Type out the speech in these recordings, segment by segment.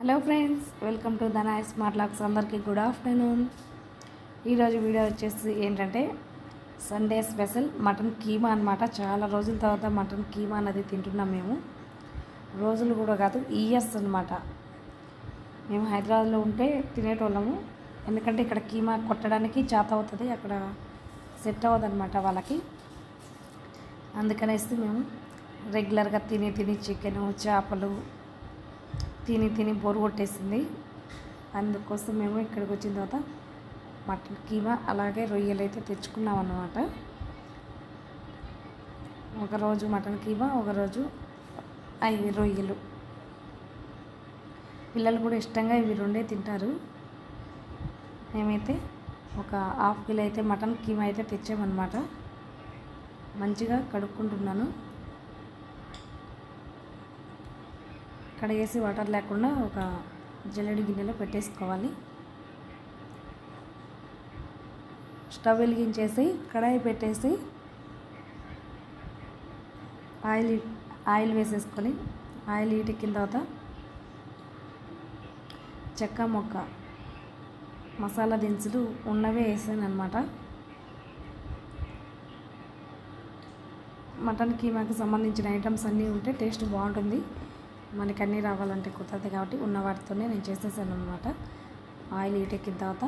Hello friends welcome to Dhana smart locks అందరికీ good afternoon. ఈరోజు video వచ్చేసి ఏంటంటే సండే స్పెషల్ మటన్ కీమా అనమాట చాలా రోజుల తర్వాత మటన్ కీమా అనేది తింటున్నాం మేము. రోజులు కూడా కాదు ఇయర్స్ అనమాట మేము హైదరాబాద్లో ఉంటే తినేటోళ్ళము. ఎందుకంటే ఇక్కడ కీమా కొట్టడానికి చేత అవుతుంది అక్కడ సెట్ అవ్వదు అనమాట వాళ్ళకి. అందుకనేసి మేము రెగ్యులర్గా తిని తిని చికెను చేపలు తిని తిని బోరు కొట్టేసింది. అందుకోసం మేము ఇక్కడికి వచ్చిన తర్వాత మటన్ కీమా అలాగే రొయ్యలు అయితే తెచ్చుకున్నాం అన్నమాట. ఒకరోజు మటన్ కీమా ఒకరోజు అవి రొయ్యలు. పిల్లలు కూడా ఇష్టంగా ఇవి రెండే తింటారు. మేమైతే ఒక హాఫ్ కిలో అయితే మటన్ కీమా అయితే తెచ్చామన్నమాట. మంచిగా కడుక్కుంటున్నాను. కడిగేసి వాటర్ లేకుండా ఒక జల్లెడి గిన్నెలో పెట్టేసుకోవాలి. స్టవ్ వెలిగించేసి కడాయి పెట్టేసి ఆయిల్ ఆయిల్ వేసేసుకొని ఆయిల్ ఎక్కిన తర్వాత చెక్క మొక్క మసాలా దినుసులు ఉన్నవే వేసాను అనమాట మటన్ కీమాకి సంబంధించిన ఐటమ్స్ అన్నీ ఉంటే టేస్ట్ బాగుంటుంది. మనకి అన్నీ రావాలంటే కుదరదు కాబట్టి ఉన్న వాటితోనే నేను చేసేసాను అనమాట ఆయిల్ ఎక్కిన తర్వాత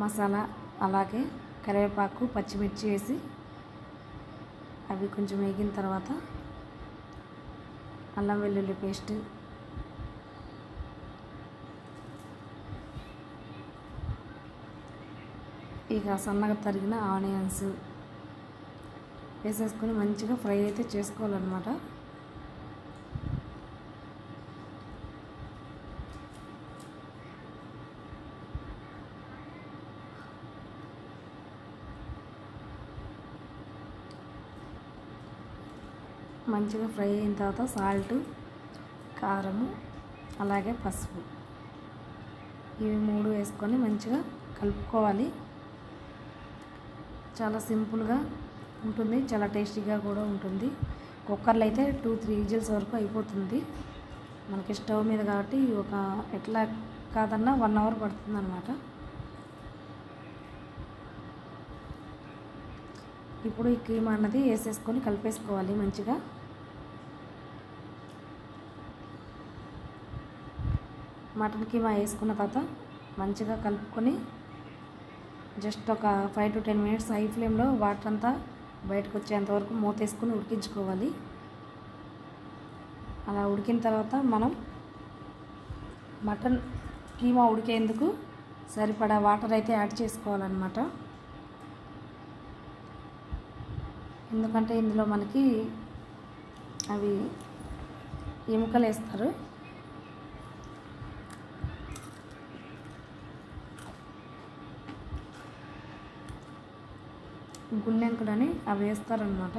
మసాలా అలాగే కరివేపాకు పచ్చిమిర్చి వేసి అవి కొంచెం వేగిన తర్వాత అల్లం వెల్లుల్లి పేస్ట్ ఇక సన్నగా తరిగిన ఆనియన్స్ వేసేసుకొని మంచిగా ఫ్రై అయితే చేసుకోవాలన్నమాట. మంచిగా ఫ్రై అయిన తర్వాత సాల్ట్ కారము అలాగే పసుపు. ఇవి మూడు వేసుకొని మంచిగా కలుపుకోవాలి. చాలా సింపుల్గా ఉంటుంది చాలా టేస్టీగా కూడా ఉంటుంది. కుక్కర్లో అయితే టూ త్రీ విజిల్స్ వరకు అయిపోతుంది. మనకి స్టవ్ మీద కాబట్టి ఒక ఎట్లా కాదన్నా వన్ అవర్ పడుతుంది అనమాట ఇప్పుడు ఈ క్రీమ్ అన్నది వేసేసుకొని కలిపేసుకోవాలి మంచిగా. మటన్ కీమా వేసుకున్న తర్వాత మంచిగా కలుపుకొని జస్ట్ ఒక five to ten minutes high ఫ్లేమ్లో వాటర్ అంతా బయటకు వచ్చేంత వరకు మూతేసుకొని ఉడికించుకోవాలి. అలా ఉడికిన తర్వాత మనం మటన్ కీమా ఉడికేందుకు సరిపడా వాటర్ అయితే యాడ్ చేసుకోవాలన్నమాట. ఎందుకంటే ఇందులో మనకి అవి ఎముకలు వేస్తారు. గున్నెంకులని అవి వేస్తారనమాట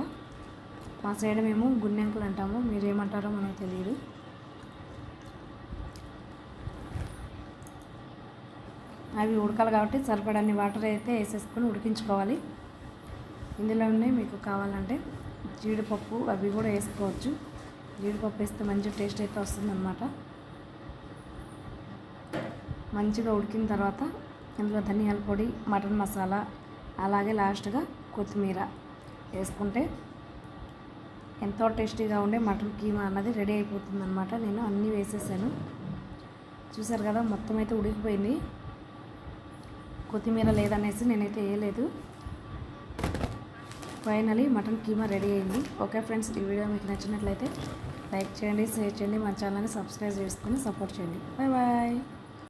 మా సైడ్ మేము గున్నెంకులు అంటాము. మీరు ఏమంటారో మనకు తెలియదు అవి ఉడకాలి కాబట్టి సరిపడన్ని వాటర్ అయితే వేసేసుకొని ఉడికించుకోవాలి. ఇందులోనే మీకు కావాలంటే జీడిపప్పు అవి కూడా వేసుకోవచ్చు. జీడిపప్పు వేస్తే మంచి టేస్ట్ అయితే వస్తుందన్నమాట. మంచిగా ఉడికిన తర్వాత ఇందులో ధనియాల పొడి మటన్ మసాలా అలాగే లాస్ట్గా కొత్తిమీర వేసుకుంటే ఎంతో టేస్టీగా ఉండే మటన్ కీమా అన్నది రెడీ అయిపోతుంది అనమాట నేను అన్నీ వేసేసాను. చూసారు కదా మొత్తం అయితే ఉడికిపోయింది. కొత్తిమీర లేదనేసి నేనైతే వేయలేదు. ఫైనలీ మటన్ కీమా రెడీ అయింది. ఓకే ఫ్రెండ్స్ ఈ వీడియో మీకు నచ్చినట్లయితే లైక్ చేయండి షేర్ చేయండి మా ఛానల్ని సబ్స్క్రైబ్ చేసుకుని సపోర్ట్ చేయండి. Bye bye